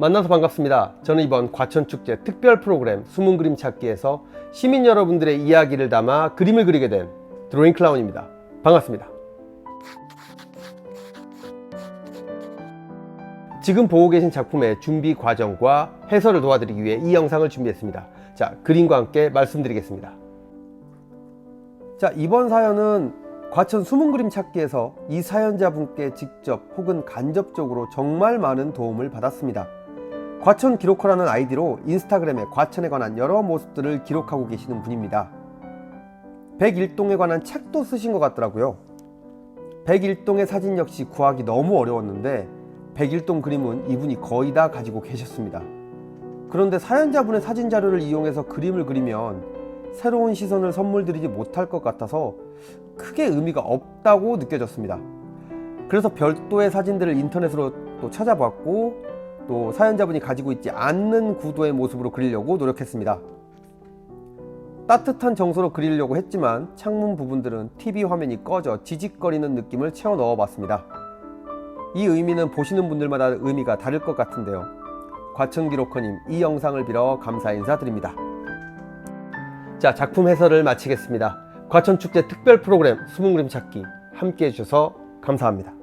만나서 반갑습니다. 저는 이번 과천축제 특별 프로그램 숨은 그림 찾기에서 시민 여러분들의 이야기를 담아 그림을 그리게 된 드로잉 클라운입니다. 반갑습니다. 지금 보고 계신 작품의 준비 과정과 해설을 도와드리기 위해 이 영상을 준비했습니다. 자, 그림과 함께 말씀드리겠습니다. 자, 이번 사연은 과천 숨은 그림 찾기에서 이 사연자분께 직접 혹은 간접적으로 정말 많은 도움을 받았습니다. 과천 기록커라는 아이디로 인스타그램에 과천에 관한 여러 모습들을 기록하고 계시는 분입니다. 101동에 관한 책도 쓰신 것 같더라고요. 101동의 사진 역시 구하기 너무 어려웠는데 101동 그림은 이분이 거의 다 가지고 계셨습니다. 그런데 사연자분의 사진 자료를 이용해서 그림을 그리면 새로운 시선을 선물 드리지 못할 것 같아서 크게 의미가 없다고 느껴졌습니다. 그래서 별도의 사진들을 인터넷으로 또 찾아봤고 또 사연자분이 가지고 있지 않는 구도의 모습으로 그리려고 노력했습니다. 따뜻한 정서로 그리려고 했지만 창문 부분들은 TV 화면이 꺼져 지직거리는 느낌을 채워 넣어 봤습니다. 이 의미는 보시는 분들마다 의미가 다를 것 같은데요. 과천 기록커님 이 영상을 빌어 감사 인사드립니다. 자 작품 해설을 마치겠습니다. 과천축제 특별 프로그램 숨은 그림 찾기 함께 해주셔서 감사합니다.